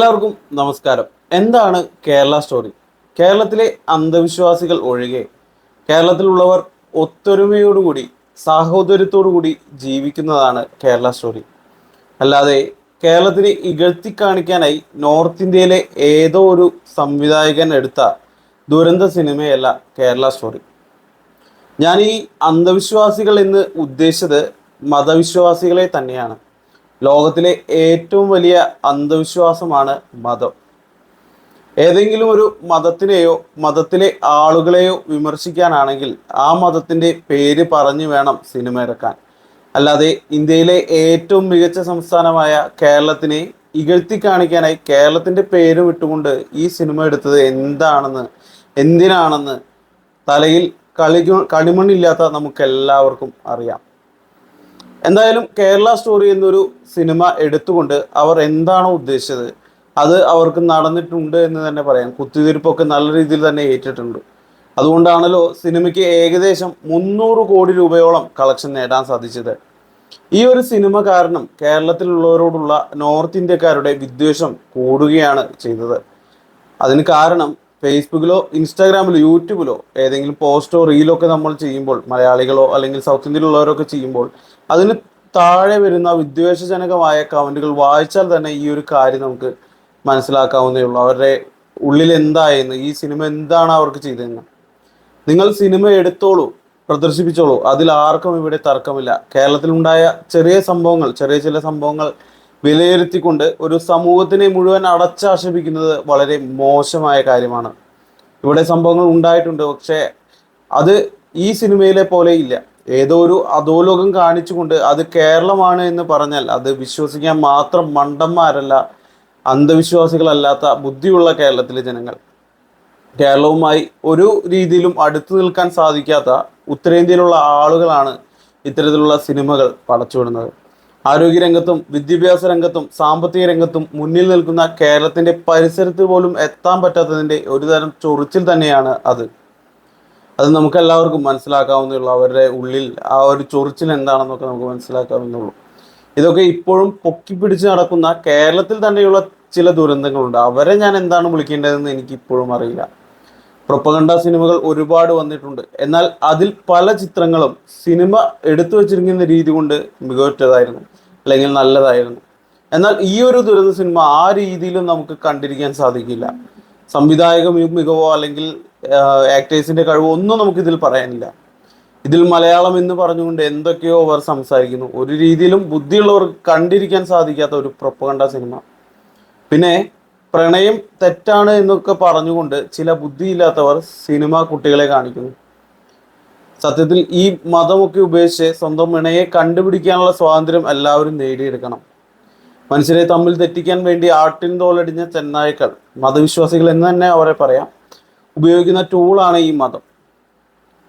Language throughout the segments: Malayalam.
എല്ലാവർക്കും നമസ്കാരം. എന്താണ് കേരള സ്റ്റോറി കേരളത്തിലെ അന്ധവിശ്വാസികൾ ഒഴികെ കേരളത്തിലുള്ളവർ ഒത്തൊരുമയോടുകൂടി സാഹോദര്യത്തോടുകൂടി ജീവിക്കുന്നതാണ് കേരള സ്റ്റോറി അല്ലാതെ കേരളത്തിന് ഇകഴ്ത്തി കാണിക്കാനായി നോർത്ത് ഇന്ത്യയിലെ ഏതോ ഒരു സംവിധായകൻ എടുത്ത ദുരന്ത സിനിമയല്ല കേരള സ്റ്റോറി ഞാൻ ഈ അന്ധവിശ്വാസികൾ എന്ന് ഉദ്ദേശിച്ചത് മതവിശ്വാസികളെ തന്നെയാണ്. ലോകത്തിലെ ഏറ്റവും വലിയ അന്ധവിശ്വാസമാണ് മതം. ഏതെങ്കിലും ഒരു മതത്തിനെയോ മതത്തിലെ ആളുകളെയോ വിമർശിക്കാനാണെങ്കിൽ ആ മതത്തിന്റെ പേര് പറഞ്ഞു വേണം സിനിമ ഇറക്കാൻ. അല്ലാതെ ഇന്ത്യയിലെ ഏറ്റവും മികച്ച സംസ്ഥാനമായ കേരളത്തിനെ ഇകഴ്ത്തി കാണിക്കാനായി കേരളത്തിന്റെ പേര് വിട്ടുകൊണ്ട് ഈ സിനിമ എടുത്തത് എന്താണെന്ന് എന്തിനാണെന്ന് തലയിൽ കളി കളിമണ്ണില്ലാത്ത നമുക്ക് എല്ലാവർക്കും അറിയാം. എന്തായാലും കേരള സ്റ്റോറി എന്നൊരു സിനിമ എടുത്തുകൊണ്ട് അവർ എന്താണോ ഉദ്ദേശിച്ചത് അത് അവർക്ക് നടന്നിട്ടുണ്ട് എന്ന് തന്നെ പറയാം. കുത്തിതിരിപ്പൊക്കെ നല്ല രീതിയിൽ തന്നെ ഏറ്റിട്ടുണ്ട്. അതുകൊണ്ടാണല്ലോ സിനിമയ്ക്ക് ഏകദേശം മുന്നൂറ് കോടി രൂപയോളം കളക്ഷൻ നേടാൻ സാധിച്ചത്. ഈ ഒരു സിനിമ കാരണം കേരളത്തിലുള്ളവരോടുള്ള നോർത്ത് ഇന്ത്യക്കാരുടെ വിദ്വേഷം കൂടുകയാണ് ചെയ്തത്. അതിന് കാരണം ഫേസ്ബുക്കിലോ ഇൻസ്റ്റാഗ്രാമിലോ യൂട്യൂബിലോ ഏതെങ്കിലും പോസ്റ്റോ റീലോ ഒക്കെ നമ്മൾ ചെയ്യുമ്പോൾ മലയാളികളോ അല്ലെങ്കിൽ സൗത്ത് ഇന്ത്യയിലുള്ളവരൊക്കെ ചെയ്യുമ്പോൾ അതിന് താഴെ വരുന്ന വിദ്വേഷജനകമായ കമന്റുകൾ വായിച്ചാൽ തന്നെ ഈ ഒരു കാര്യം നമുക്ക് മനസ്സിലാക്കാവുന്നേ ഉള്ളൂ. അവരുടെ ഉള്ളിൽ എന്തായെന്ന് ഈ സിനിമ എന്താണ് അവർക്ക് ചെയ്തതെന്ന്. നിങ്ങൾ സിനിമ എടുത്തോളൂ പ്രദർശിപ്പിച്ചോളൂ. അതിൽ ആർക്കും ഇവിടെ തർക്കമില്ല. കേരളത്തിലുണ്ടായ ചെറിയ സംഭവങ്ങൾ ചെറിയ ചില സംഭവങ്ങൾ വിലയിരുത്തിക്കൊണ്ട് ഒരു സമൂഹത്തിനെ മുഴുവൻ അടച്ചാക്ഷേപിക്കുന്നത് വളരെ മോശമായ കാര്യമാണ്. ഇവിടെ സംഭവങ്ങൾ ഉണ്ടായിട്ടുണ്ട്. പക്ഷേ അത് ഈ സിനിമയിലെ പോലെ ഇല്ല. ഏതോ ഒരു അധോലോകം കാണിച്ചുകൊണ്ട് അത് കേരളമാണ് എന്ന് പറഞ്ഞാൽ അത് വിശ്വസിക്കാൻ മാത്രം മണ്ടന്മാരല്ല അന്ധവിശ്വാസികളല്ലാത്ത ബുദ്ധിയുള്ള കേരളത്തിലെ ജനങ്ങൾ. കേരളവുമായി ഒരു രീതിയിലും അടുത്തു നിൽക്കാൻ സാധിക്കാത്ത ഉത്തരേന്ത്യയിലുള്ള ആളുകളാണ് ഇത്തരത്തിലുള്ള സിനിമകൾ പടച്ചുവിടുന്നത്. ആരോഗ്യരംഗത്തും വിദ്യാഭ്യാസ രംഗത്തും സാമ്പത്തിക രംഗത്തും മുന്നിൽ നിൽക്കുന്ന കേരളത്തിന്റെ പരിസരത്ത് പോലും എത്താൻ പറ്റാത്തതിന്റെ ഒരു തരം ചൊറിച്ചിൽ തന്നെയാണ് അത്. അത് നമുക്ക് എല്ലാവർക്കും മനസ്സിലാക്കാവുന്നുള്ളൂ അവരുടെ ഉള്ളിൽ ആ ഒരു ചൊറിച്ചിൽ എന്താണെന്നൊക്കെ നമുക്ക് മനസ്സിലാക്കാവുന്നുള്ളൂ ഇതൊക്കെ ഇപ്പോഴും പൊക്കി പിടിച്ച് നടക്കുന്ന കേരളത്തിൽ തന്നെയുള്ള ചില ദുരന്തങ്ങളുണ്ട്. അവരെ ഞാൻ എന്താണ് വിളിക്കേണ്ടതെന്ന് എനിക്ക് ഇപ്പോഴും അറിയില്ല. പ്രൊപ്പഗണ്ട സിനിമകൾ ഒരുപാട് വന്നിട്ടുണ്ട്. എന്നാൽ അതിൽ പല ചിത്രങ്ങളും സിനിമ എടുത്തു വച്ചിരിക്കുന്ന രീതി കൊണ്ട് മികവുറ്റതായിരുന്നു. അല്ലെങ്കിൽ നല്ലതായിരുന്നു. എന്നാൽ ഈ ഒരു ദുരന്ത സിനിമ ആ രീതിയിലും നമുക്ക് കണ്ടിരിക്കാൻ സാധിക്കില്ല. സംവിധായക മികവോ അല്ലെങ്കിൽ ആക്ടേഴ്സിന്റെ കഴിവോ ഒന്നും നമുക്ക് ഇതിൽ പറയാനില്ല. ഇതിൽ മലയാളം എന്ന് പറഞ്ഞുകൊണ്ട് എന്തൊക്കെയോ അവർ സംസാരിക്കുന്നു. ഒരു രീതിയിലും ബുദ്ധിയുള്ളവർക്ക് കണ്ടിരിക്കാൻ സാധിക്കാത്ത ഒരു പ്രൊപ്പഗണ്ട സിനിമ. പിന്നെ പ്രണയം തെറ്റാണ് എന്നൊക്കെ പറഞ്ഞുകൊണ്ട് ചില ബുദ്ധിയില്ലാത്തവർ സിനിമ കുട്ടികളെ കാണിക്കുന്നു. സത്യത്തിൽ ഈ മതമൊക്കെ ഉപേക്ഷിച്ച് സ്വന്തം ഇണയെ കണ്ടുപിടിക്കാനുള്ള സ്വാതന്ത്ര്യം എല്ലാവരും നേടിയെടുക്കണം. മനുഷ്യരെ തമ്മിൽ തെറ്റിക്കാൻ വേണ്ടി ആട്ടിൻ തോലടിഞ്ഞ ചെന്നായ്ക്കൾ മതവിശ്വാസികൾ എന്ന് തന്നെ അവരെ പറയാം. ഉപയോഗിക്കുന്ന ടൂളാണ് ഈ മതം.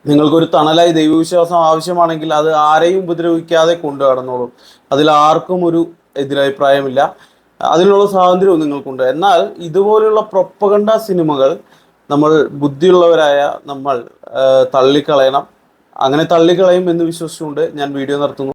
നിങ്ങൾക്കൊരു തണലായി ദൈവവിശ്വാസം ആവശ്യമാണെങ്കിൽ അത് ആരെയും ഉപദ്രവിക്കാതെ കൊണ്ടു കടന്നോളൂ അതിൽ ആർക്കും ഒരു എതിരഭിപ്രായമില്ല. അതിനുള്ള സ്വാതന്ത്ര്യവും നിങ്ങൾക്കുണ്ട്. എന്നാൽ ഇതുപോലെയുള്ള പ്രൊപ്പകണ്ട സിനിമകൾ നമ്മൾ ബുദ്ധിയുള്ളവരായ നമ്മൾ തള്ളിക്കളയണം. അങ്ങനെ തള്ളിക്കളയും എന്ന് വിശ്വസിച്ചുകൊണ്ട് ഞാൻ വീഡിയോ നിർത്തുന്നു.